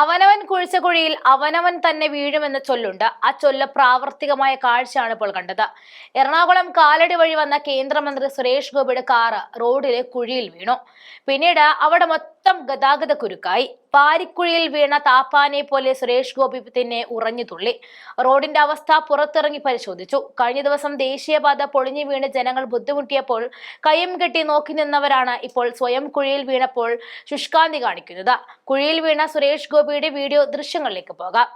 അവനവൻ കുഴിച്ച കുഴിയിൽ അവനവൻ തന്നെ വീഴുമെന്ന ചൊല്ലുണ്ട്. ആ ചൊല്ല് പ്രാവർത്തികമായ കാഴ്ചയാണ് ഇപ്പോൾ കണ്ടത്. എറണാകുളം കാലടി വഴി വന്ന കേന്ദ്രമന്ത്രി സുരേഷ് ഗോപിയുടെ കാറ് റോഡിലെ കുഴിയിൽ വീണു. പിന്നീട് അവിടെ മൊത്തം ഗതാഗത കുരുക്കായി. പാരിക്കുഴിയിൽ വീണ താപ്പാനെ പോലെ സുരേഷ് ഗോപി തന്നെ ഉറഞ്ഞു തുള്ളി. റോഡിന്റെ അവസ്ഥ പുറത്തിറങ്ങി പരിശോധിച്ചു. കഴിഞ്ഞ ദിവസം ദേശീയപാത പൊളിഞ്ഞു വീണ് ജനങ്ങൾ ബുദ്ധിമുട്ടിയപ്പോൾ കയ്യും കെട്ടി നോക്കി നിന്നവരാണ് ഇപ്പോൾ സ്വയം കുഴിയിൽ വീണപ്പോൾ ശുഷ്കാന്തി കാണിക്കുന്നത്. കുഴിയിൽ വീണ സുരേഷ് ഗോപിയുടെ വീഡിയോ ദൃശ്യങ്ങളിലേക്ക് പോകാം.